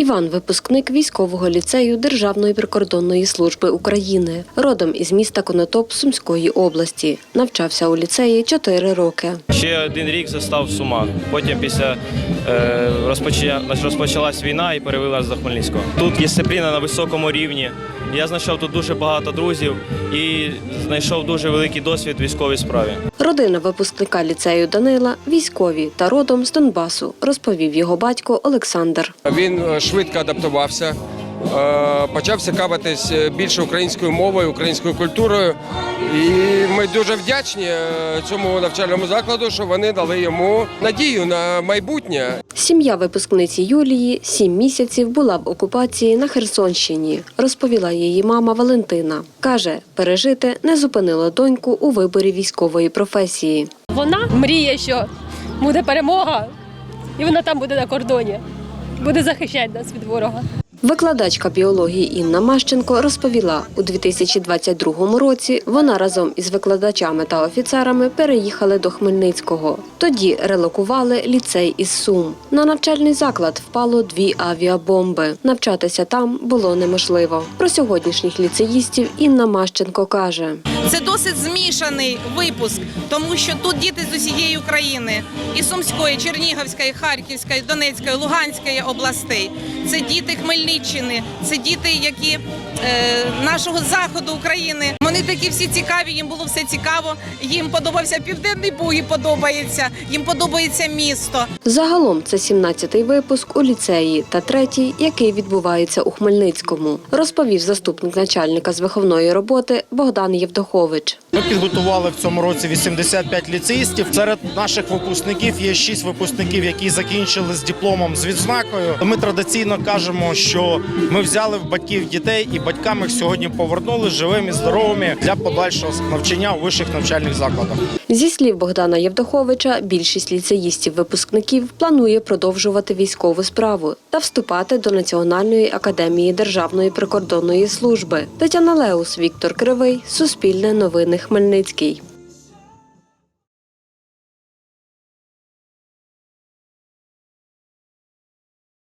Іван випускник військового ліцею Державної прикордонної служби України, родом із міста Конотоп Сумської області. Навчався у ліцеї 4 роки. Ще один рік застав Сумах. Потім після е. Розпочалась війна і перевелась до Хмельницького. Тут дисципліна на високому рівні. Я знайшов тут дуже багато друзів і знайшов дуже великий досвід в військовій справі. Родина випускника ліцею Данила військові та родом з Донбасу, розповів його батько Олександр. Він е, швидко адаптувався, почав цікавитись е, більше українською мовою, українською культурою. І ми дуже вдячні е, цьому навчальному закладу, що вони дали йому надію на майбутнє. Сім'я випускниці Юлії сім місяців була в окупації на Херсонщині, розповіла її мама Валентина. Каже, пережити не зупинило доньку у виборі військової професії. Вона мріє, що буде перемога, і вона там буде на кордоні, буде захищати нас від ворога. Викладачка біології Інна Мащенко розповіла, у 2022 році вона разом із викладачами та офіцерами переїхали до Хмельницького. Тоді релокували ліцей із Сум. На навчальний заклад впало дві авіабомби. Навчатися там було неможливо. Про сьогоднішніх ліцеїстів Інна Мащенко каже. Це досить змішаний випуск, тому що тут діти з усієї України і Сумської, Чернігівської, Харківської, Донецької, Луганської областей. Це діти Хмельниччини, це діти, які е, нашого заходу України. Вони такі всі цікаві. Їм було все цікаво. Їм подобався південний Буг, і подобається. Їм подобається місто. Загалом це 17-й випуск у ліцеї та третій, який відбувається у Хмельницькому, розповів заступник начальника з виховної роботи Богдан Євдохович. Ми підготували в цьому році 85 ліцеїстів. Серед наших випускників є 6 випускників, які закінчили з дипломом з відзнакою. Ми традиційно кажемо, що ми взяли в батьків дітей і батькам їх сьогодні повернули живими, здоровими для подальшого навчання у вищих навчальних закладах. Зі слів Богдана Євдоховича, більшість ліцеїстів-випускників планує продовжувати військову справу та вступати до Національної академії Державної прикордонної служби. Тетяна Леус, Віктор Кривий, Суспільне новини Хмельницький.